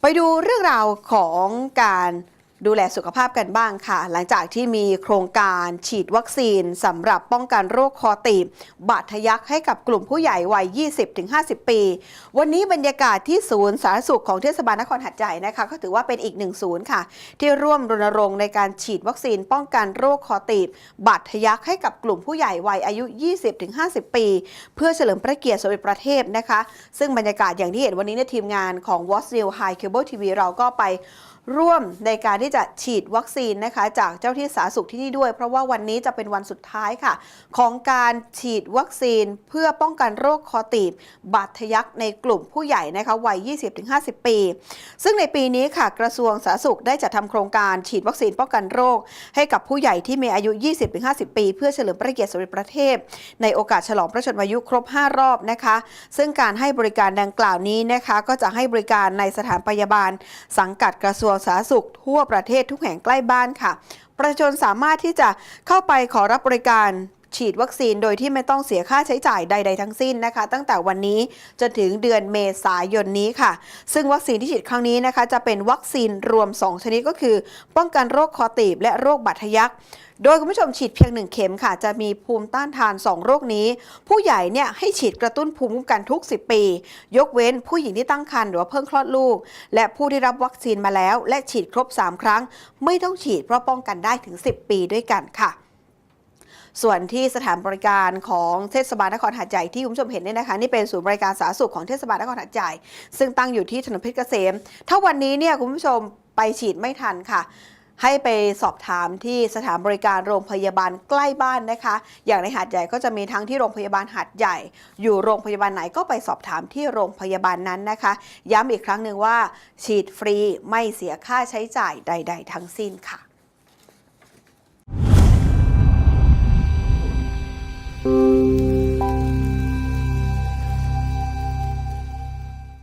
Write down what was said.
ไปดูเรื่องราวของการ ดูแลสุขภาพกันบ้างค่ะ หลังจากที่มีโครงการฉีดวัคซีนสำหรับป้องกันโรคคอตีบบาดทะยักให้กับกลุ่มผู้ใหญ่วัย 20-50 ปี วันนี้บรรยากาศที่ศูนย์สาธารณสุขของเทศบาลนครหัดใหญ่นะคะ ก็ถือว่าเป็นอีกหนึ่งศูนย์ค่ะ ที่ร่วมรณรงค์ในการฉีดวัคซีนป้องกันโรคคอตีบบาดทะยักให้กับกลุ่มผู้ใหญ่วัยอายุ 20-50 ปี เพื่อเฉลิมพระเกียรติสมเด็จพระเทพนะคะ ซึ่งบรรยากาศอย่างที่เห็นวันนี้ในยทีมงานของ w a t s n e w High Cable TV เราก็ไปร่วมในการที่จะฉีดวัคซีนนะคะจากเจ้าที่สาธารณสุขที่นี่ด้วย เพราะว่าวันนี้จะเป็นวันสุดท้ายค่ะ ของการฉีดวัคซีนเพื่อป้องกันโรคคอตีบบาดทะยักในกลุ่มผู้ใหญ่นะคะวัย 20-50 ปี ซึ่งในปีนี้ค่ะกระทรวงสาธารณสุขได้จัดทำโครงการฉีดวัคซีนป้องกันโรค ให้กับผู้ใหญ่ที่มีอายุ 20-50 ปี เพื่อเฉลิมพระเกียรติสมเด็จพระเทพ ในโอกาสฉลองพระชนมายุครบ 5 รอบนะคะ ซึ่งการให้บริการดังกล่าวนี้นะคะ ก็จะให้บริการในสถานพยาบาล สังกัดกระทรวงวงสาธารณสุขทั่วประเทศทุกแห่งใกล้บ้านค่ะ ประชาชนสามารถที่จะเข้าไปขอรับบริการ ฉีดวัคซีนโดยที่ไม่ต้องเสียค่าใช้จ่ายใด ๆ ทั้งสิ้นนะคะ ตั้งแต่วันนี้จนถึงเดือนเมษายนนี้ค่ะ ซึ่งวัคซีนที่ฉีดครั้งนี้นะคะ จะเป็นวัคซีนรวม 2 ชนิดก็คือ ป้องกันโรคคอตีบและโรคบาดทะยักโดยคุณผู้ชมฉีดเพียง 1 เข็มค่ะ จะมีภูมิต้านทาน 2 โรคนี้ ผู้ใหญ่เนี่ยให้ฉีดกระตุ้นภูมิคุ้มกันทุก 10 ปี ยกเว้นผู้หญิงที่ตั้งครรภ์หรือว่าเพิ่งคลอดลูก และผู้ที่รับวัคซีนมาแล้ว และฉีดครบ 3 ครั้ง ไม่ต้องฉีดเพราะป้องกันได้ถึง 10 ปีด้วยกันค่ะ ส่วนที่สถานบริการของเทศบาลนครหาดใหญ่ที่คุณผู้ชมเห็นเนี่ยนะคะนี่เป็นศูนย์บริการสาธารณสุขของเทศบาลนครหาดใหญ่ซึ่งตั้งอยู่ที่ถนนเพชรเกษม ถ้าวันนี้เนี่ยคุณผู้ชมไปฉีดไม่ทันค่ะให้ไปสอบถามที่สถานบริการโรงพยาบาลใกล้บ้านนะคะ อย่างในหาดใหญ่ก็จะมีทั้งที่โรงพยาบาลหาดใหญ่ อยู่โรงพยาบาลไหนก็ไปสอบถามที่โรงพยาบาลนั้นนะคะ ย้ำอีกครั้งหนึ่งว่า ฉีดฟรีไม่เสียค่าใช้จ่ายใด ๆ ทั้งสิ้นค่ะ